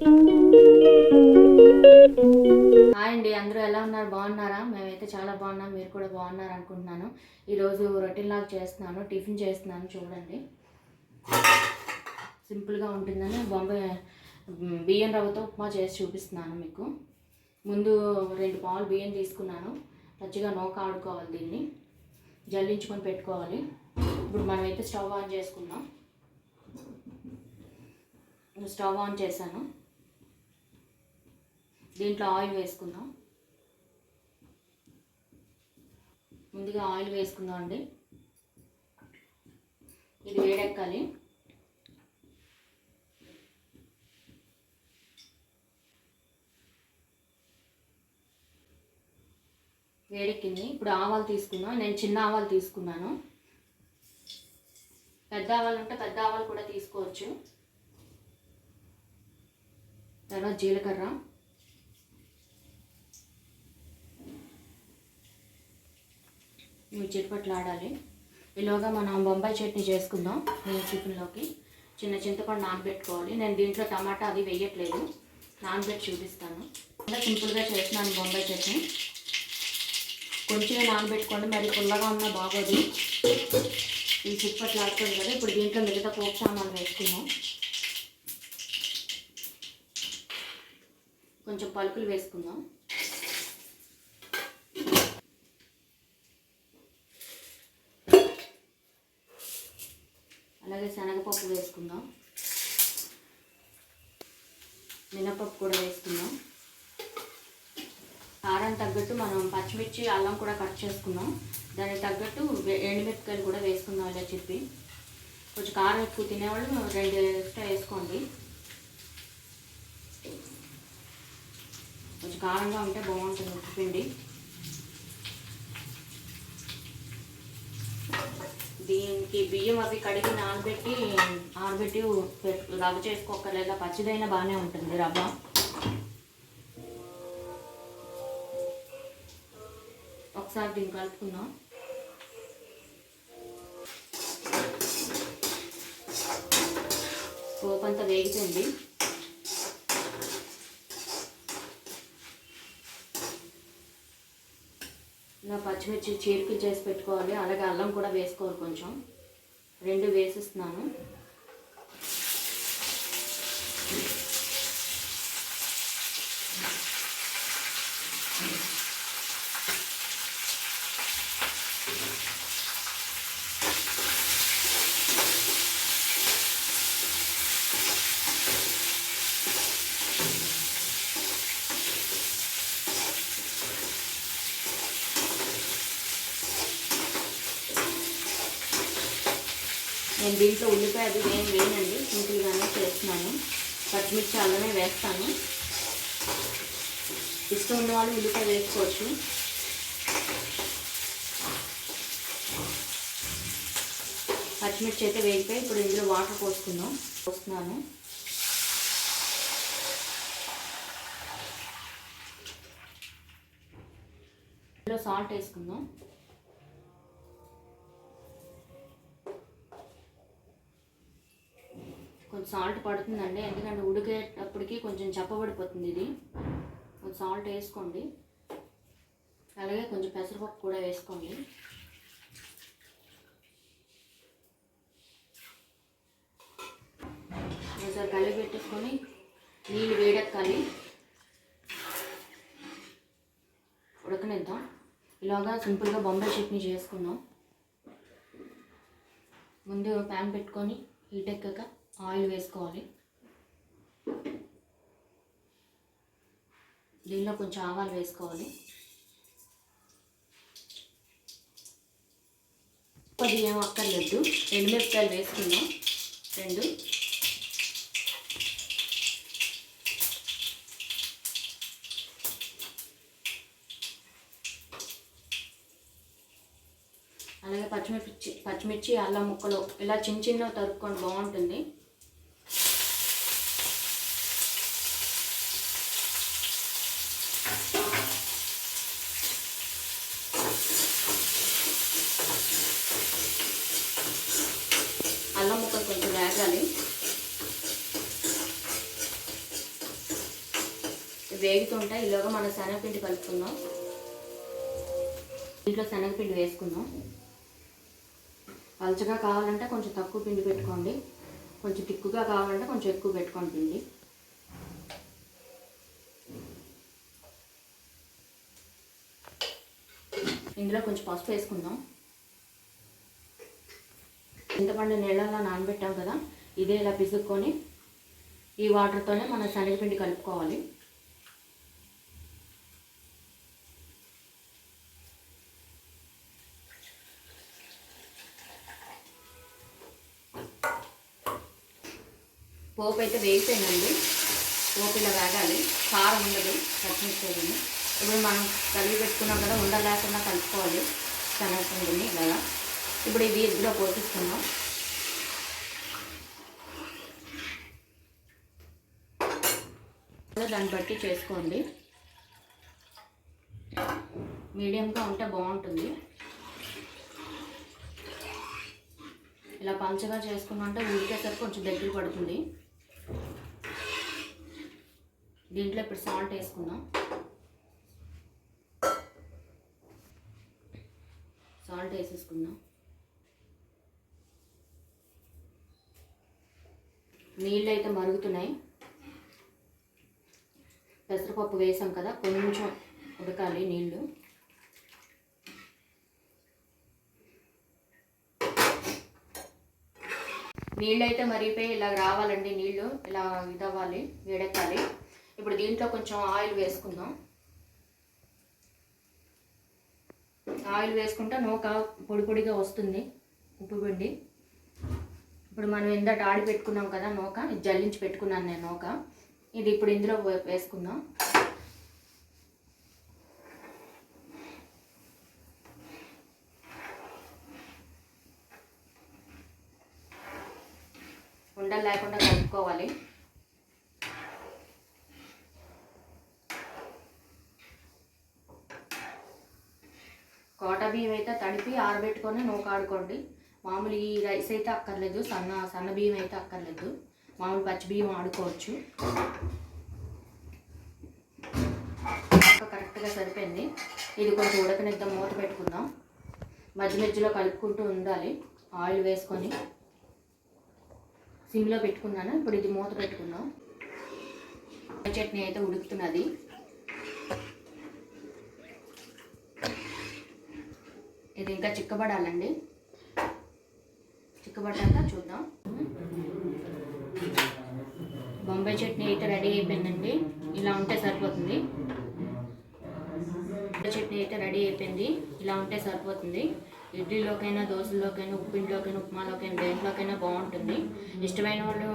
Hi అండి అందరూ ఎలా ఉన్నారు? బాగున్నారా? మేమైతే చాలా బాగున్నాం మీరు కూడా బాగున్నారు అనుకుంటున్నాను. ఈరోజు రొటీన్ లాగా చేస్తున్నాను టిఫిన్ చేస్తున్నాను చూడండి. సింపుల్గా ఉంటుందని బొంబాయి బియ్యం రవ్వతో ఉప్మా చేసి చూపిస్తున్నాను మీకు. ముందు రెండు పావులు బియ్యం తీసుకున్నాను. పచ్చిగా నోక ఆడుకోవాలి దీన్ని. జల్లించుకొని పెట్టుకోవాలి. ఇప్పుడు మనమైతే స్టవ్ ఆన్ చేసుకుందాం. స్టవ్ ఆన్ చేశాను. దీంట్లో ఆయిల్ వేసుకుందాం. ముందుగా ఆయిల్ వేసుకుందాం అండి. ఇది వేడెక్కాలి. వేడెక్కింది. ఇప్పుడు ఆవాలు తీసుకుందాం. నేను చిన్న ఆవాలు తీసుకున్నాను. పెద్ద ఆవాలు ఉంటే పెద్ద ఆవాలు కూడా తీసుకోవచ్చు. తర్వాత జీలకర్ర. ఇవి చిట్పట్లు ఆడాలి. ఈలోగా మనం బొంబాయి చట్నీ చేసుకుందాం. ఈ టిఫిన్లోకి చిన్న చింతపండు నానబెట్టుకోవాలి. నేను దీంట్లో టమాటా అది వేయట్లేదు. నానబెట్టి చూపిస్తాను. ఇంకా సింపుల్గా చేస్తున్నాను బొంబాయి చట్నీ. కొంచెమే నానబెట్టుకోండి. మరి పుల్లగా ఉన్నా బాగోదు. ఈ చిట్పట్లు ఆడుతుంది కదా. ఇప్పుడు దీంట్లో మిగతా పోపు సామాన్లు వేసుకుందాం. కొంచెం పలుకులు వేసుకుందాం అలాగే శనగపప్పు వేసుకుందాం. మినపప్పు కూడా వేసుకుందాం. కారం తగ్గట్టు మనం పచ్చిమిర్చి అల్లం కూడా కట్ చేసుకుందాం. దానికి తగ్గట్టు ఎండుమిరపకాయలు కూడా వేసుకుందాం ఇలా చెప్పి. కొంచెం కారం ఎక్కువ తినేవాళ్ళు రెండు ఎక్స్ట్రా వేసుకోండి. కొంచెం కారంగా ఉంటే బాగుంటుంది ఉప్పు పిండి. దీనికి బియ్యం అవి కడిగి నానబెట్టి ఆనబెట్టి పెట్టు- రవ్వ చేసుకోకర్లేదా పచ్చిదైనా బాగానే ఉంటుంది రవ్వ. ఒకసారి దీన్ని కలుపుకుందాం. పోపు అంతా ఇలా పచ్చిమిర్చి చీరికలు చేసి పెట్టుకోవాలి. అలాగే అల్లం కూడా వేసుకోవాలి కొంచెం. రెండు వేసిస్తున్నాను. నేను దీంట్లో ఉల్లిపాయ అది ఏం వేయనండి. సింపుల్గానే చేస్తున్నాను. పచ్చిమిర్చి అల్లనే వేస్తాను. ఇష్టం ఉన్న వాళ్ళు ఉల్లిపాయ వేసుకోవచ్చు. పచ్చిమిర్చి అయితే వేగిపోయి ఇప్పుడు ఇందులో వాటర్ పోసుకుందాం. పోస్తున్నాను. ఇందులో సాల్ట్ వేసుకుందాం. కొంచెం సాల్ట్ పడుతుందండి. ఎందుకంటే ఉడికేటప్పటికి కొంచెం చప్పబడిపోతుంది ఇది. కొంచెం సాల్ట్ వేసుకోండి. అలాగే కొంచెం పెసరపప్పు కూడా వేసుకోండి. ఒకసారి కలిపి పెట్టేసుకొని నీళ్ళు వేడెక్కాలి. ఉడకనిద్దాం. ఇలాగా సింపుల్గా బొంబాయి చట్నీ చేసుకుందాం. ముందు ప్యాన్ పెట్టుకొని హీట్ ఎక్కాక ఆయిల్ వేసుకోవాలి. దీనిలో కొంచెం ఆవాలు వేసుకోవాలి. పది ఏం అక్కర్లేదు. ఎండుమిరపకాయలు వేసుకున్నాం రెండు. అలాగే పచ్చిమిర్చి పచ్చిమిర్చి అల్లం ముక్కలు. ఇలా చిన్న చిన్న తరుక్కొని బాగుంటుంది అల్లం ముక్కలు కొంచెం వేగాలి వేగుతుంటే ఈలోగా మనం శనగపిండి కలుపుకుందాం. దీంట్లో శనగపిండి వేసుకుందాం. పలచగా కావాలంటే కొంచెం తక్కువ పిండి పెట్టుకోండి. కొంచెం తిక్కుగా కావాలంటే కొంచెం ఎక్కువ పెట్టుకోండి పిండి. ఇందులో కొంచెం పసుపు వేసుకుందాం. చింతపండు నీళ్ళల్లో నానబెట్టాం కదా ఇదే ఇలా పిసుక్కొని ఈ వాటర్తోనే మనం శనగపిండి కలుపుకోవాలి. పోపు అయితే వేసేయండి పోపు ఇలా వేగాలి. కారం ఉండదు పచ్చిమిర్చి ఇప్పుడు మనం కలిగి పెట్టుకున్నాం కదా ఉండలేకుండా కలుపుకోవాలి శనగపిండిని ఇలా. ఇప్పుడు ఇది ఇందులో పోషిస్తున్నాం దాన్ని బట్టి చేసుకోండి. మీడియంగా ఉంటే బాగుంటుంది. ఇలా పంచగా చేసుకున్నంటే ఉడికేసరికి కొంచెం దగ్గర పడుతుంది. దీంట్లో ఇప్పుడు సాల్ట్ వేసుకుందాం. సాల్ట్ వేసేసుకుందాం. నీళ్ళు అయితే మరుగుతున్నాయి. పెసరపప్పు వేసాం కదా కొంచెం ఉడకాలి నీళ్ళు. నీళ్ళు అయితే మరిగిపోయి ఇలా రావాలండి నీళ్ళు ఇలా ఇదవ్వాలి వేడెక్కాలి. ఇప్పుడు దీంట్లో కొంచెం ఆయిల్ వేసుకుందాం. ఆయిల్ వేసుకుంటే నూక పొడి పొడిగా వస్తుంది ఉప్పు పిండి. ఇప్పుడు మనం ఇందట ఆడి పెట్టుకున్నాం కదా నూక జల్లించి పెట్టుకున్నాను నేను నూక. ఇది ఇప్పుడు ఇందులో వేసుకుందాం. ఉండలు లేకుండా కలుపుకోవాలి కోట బియ్యం అయితే తడిపి ఆరబెట్టుకొని నూకాడుకోండి. మామూలు ఈ రైస్ అయితే అక్కర్లేదు సన్న సన్న బియ్యం అయితే అక్కర్లేదు. మామూలు పచ్చి బియ్యం ఆడుకోవచ్చు. కరెక్ట్గా సరిపోయింది. ఇది కొంచెం ఉడకనిద్దాం మూత పెట్టుకుందాం. మధ్య మధ్యలో కలుపుకుంటూ ఉండాలి. ఆయిల్ వేసుకొని సిమ్లో పెట్టుకున్నాను. ఇప్పుడు ఇది మూత పెట్టుకుందాం. చట్నీ అయితే ఉడుకుతున్నది. ఇది ఇంకా చిక్కబడాలండి. చిక్కబడ్డాక చూద్దాం. బొంబాయి చట్నీ అయితే రెడీ అయిపోయిందండి. ఇలా ఉంటే సరిపోతుంది. బొంబాయి చట్నీ అయితే రెడీ అయిపోయింది. ఇలా ఉంటే సరిపోతుంది. ఇడ్లీలోకైనా దోశల్లోకైనా ఉప్పింట్లోకైనా ఉప్మాలోకైనా దేంట్లోకైనా బాగుంటుంది. ఇష్టమైన వాళ్ళు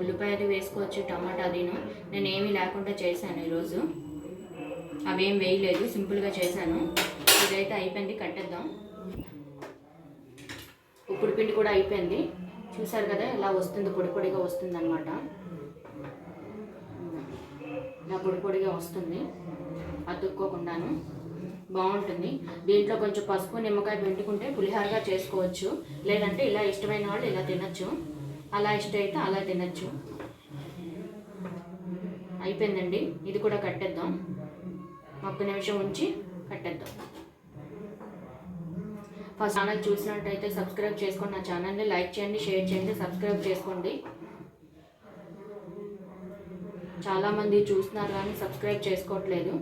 ఉల్లిపాయ అది వేసుకోవచ్చు టమాటా అదిను. నేను ఏమీ లేకుండా చేశాను ఈరోజు. అవేం వేయలేదు సింపుల్గా చేశాను. ఇదైతే అయిపోయింది కట్టేద్దాం. ఉప్పుడు పిండి కూడా అయిపోయింది. చూసారు కదా ఇలా వస్తుంది పొడి పొడిగా వస్తుంది అనమాట పొడి పొడిగా వస్తుంది. అతుక్కోకుండాను. బాగుంటుంది. దీంట్లో కొంచెం పసుపు నిమ్మకాయ పెట్టుకుంటే పులిహారగా చేసుకోవచ్చు. లేదంటే ఇలా ఇష్టమైన వాళ్ళు ఇలా తినచ్చు. అలా ఇష్టం అయితే అలా తినచ్చు. అయిపోయిందండి. ఇది కూడా కట్టేద్దాం. ఒక్క నిమిషం ఉంచి కట్టేద్దాం. ఫస్ట్ ఛానల్ చూసినట్టయితే సబ్స్క్రైబ్ చేసుకోండి నా ఛానల్ని లైక్ చేయండి షేర్ చేయండి సబ్స్క్రైబ్ చేసుకోండి. చాలామంది చూస్తున్నారు కానీ సబ్స్క్రైబ్ చేసుకోవట్లేదు.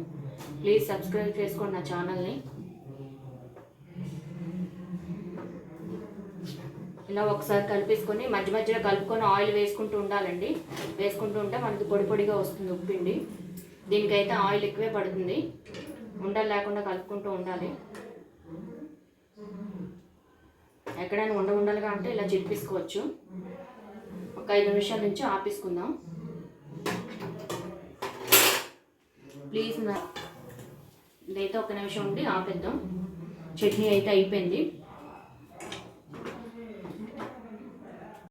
ప్లీజ్ సబ్స్క్రైబ్ చేసుకోండి నా ఛానల్ని. ఇలా ఒకసారి కలిపేసుకొని మధ్య మధ్యలో కలుపుకొని ఆయిల్ వేసుకుంటూ ఉండాలండి. వేసుకుంటూ ఉంటే మనకి పొడి పొడిగా వస్తుంది ఉప్పిండి. దీనికైతే ఆయిల్ ఎక్కువే పడుతుంది. ఉండలు లేకుండా కలుపుకుంటూ ఉండాలి. ఎక్కడైనా ఉండ ఉండాలిగా అంటే ఇలా చిరిపేసుకోవచ్చు. ఒక ఐదు నిమిషాల నుంచి ఆపేసుకుందాం. ప్లీజ్ నా ఇదైతే ఒక నిమిషం ఉండి ఆపేద్దాం. చట్నీ అయితే అయిపోయింది.